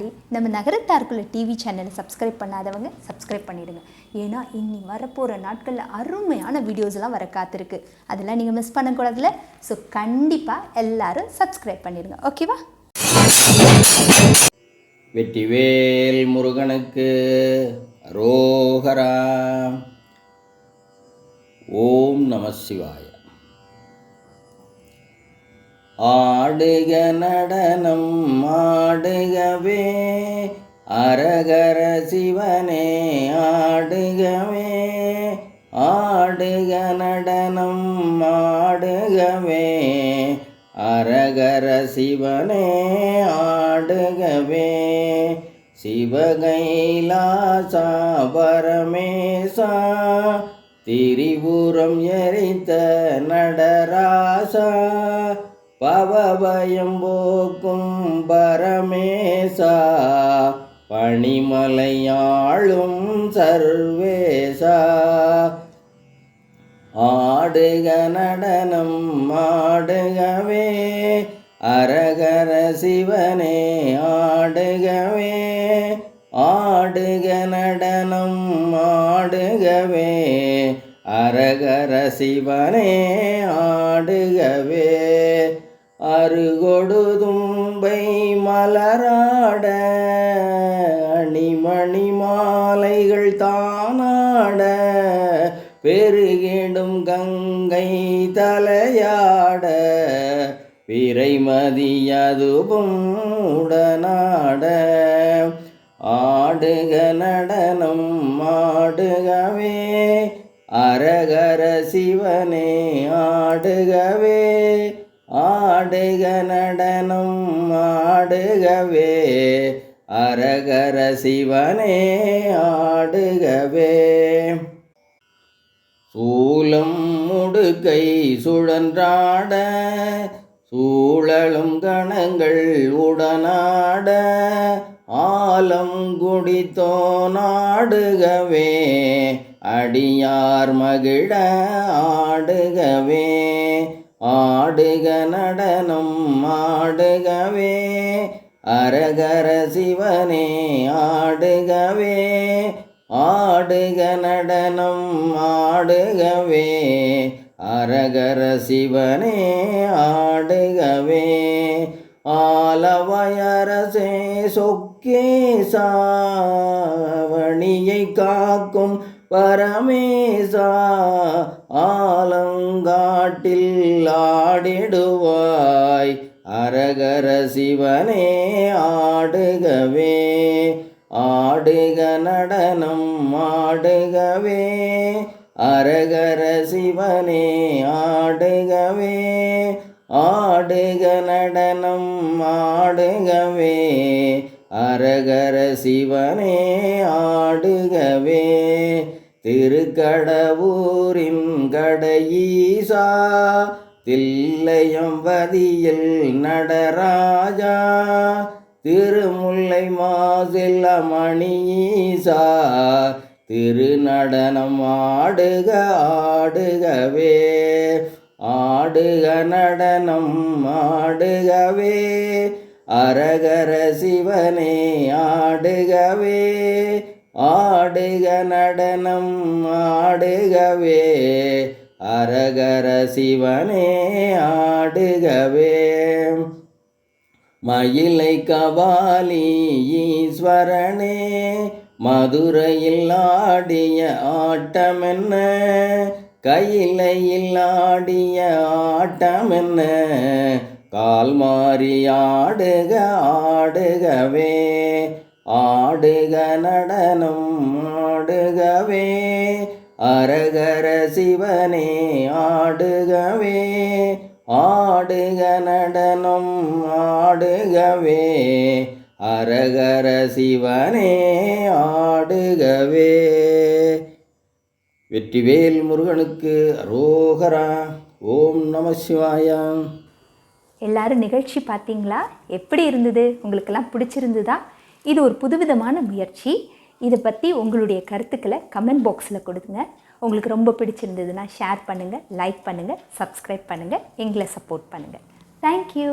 முன்னாடி நம்ம நகரத்தாருக்குள்ள டிவி சேனலை சப்ஸ்கிரைப் பண்ணாதவங்க சப்ஸ்கிரைப் பண்ணிடுங்க. ஏன்னா இனி வரப்போகிற நாட்களில் அருமையான வீடியோஸ் எல்லாம் வர காத்திருக்கு. அதெல்லாம் நீங்கள் மிஸ் பண்ணக்கூடாதுல ஸோ கண்டிப்பாக எல்லாரும் சப்ஸ்கிரைப் பண்ணிடுங்க. ஓகேவா வெற்றிவேல் முருகனுக்கு ரோகரா ஓம் நம சிவாய. ஆடுக நடனம் ஆடுகவே அரகர சிவனே ஆடுகவே ஆடுக நடனம் ஆடுகவே அரகர சிவனே ஆடுகவே சிவகைலாசா பரமேசா திரிபுரம் எரித்த நடராசா பவபயம் போக்கும் பரமேசா பணிமலையாளும் சர்வேசா. ஆடுக நடனம் ஆடுகவே அரகர சிவனே ஆடுகவே. ஆடுக நடனம் ஆடுகவே அரகர சிவனே ஆடுகவே. அருகொடுதும்பை மலராட அணிமணி மாலைகள் தானாட பெருகிடும் கங்கை தலையாட விரைமதியதுபும் உடனாட. ஆடுக நடனம் ஆடுகவே அரகர சிவனே ஆடுகவே ஆடுக நடனம் ஆடுகவே அரகர சிவனே ஆடுகவே. சூலம் முடுக்கை சுழன்றாட சூழலும் கணங்கள் உடனாட ஆலம் குடித்தோ நாடுகவே அடியார் மகிழ ஆடுகவே. ஆடுக நடனம் ஆடுகவே அரகர சிவனே ஆடுகவே ஆடுக நடனம் ஆடுகவே அரகர சிவனே ஆடுகவே. ஆலவயரசே சொக்கே சாவணியை காக்கும் பரமேசா ஆலங்காட்டில் ஆடிடுவாய். அரகர சிவனே ஆடுகவே. ஆடுக நடனம் ஆடுகவே. அரகர சிவனே ஆடுகவே. ஆடுக நடனம் ஆடுகவே. அரகர சிவனே ஆடுகவே. திருக்கடவூரின் கடையீசா தில்லையம்பதியில் நடராஜா திருமுல்லை மாசில் மணியீசா திருநடனம் ஆடுக ஆடுகவே ஆடுக நடனம் ஆடுகவே அரகர சிவனே ஆடுகவே ஆடுக நடனம் ஆடுகவே அரகர சிவனே ஆடுகவே. மயிலை கபாலி ஈஸ்வரனே மதுரையில் ஆடிய ஆட்டமென்ன? கையிலையில் ஆடிய ஆட்டமென்ன? கால் மாறி ஆடுக ஆடுகவே. ஆடுக நடனம் ஆடுகவே அரகர சிவனே ஆடுகவே ஆடுக நடனம் ஆடுகவே அரகர சிவனே ஆடுகவே. வெற்றிவேல் முருகனுக்கு அரோகரா ஓம் நம சிவாயா. எல்லாரும் நிகழ்ச்சி பார்த்தீங்களா? எப்படி இருந்தது? உங்களுக்கெல்லாம் பிடிச்சிருந்துதா? இது ஒரு புதுவிதமான முயற்சி. இதை பற்றி உங்களுடைய கருத்துக்களை கமெண்ட் பாக்ஸில் கொடுங்க. உங்களுக்கு ரொம்ப பிடிச்சிருந்ததுன்னா ஷேர் பண்ணுங்கள் லைக் பண்ணுங்கள் சப்ஸ்கிரைப் பண்ணுங்கள் எங்களை சப்போர்ட் பண்ணுங்கள் தேங்க்யூ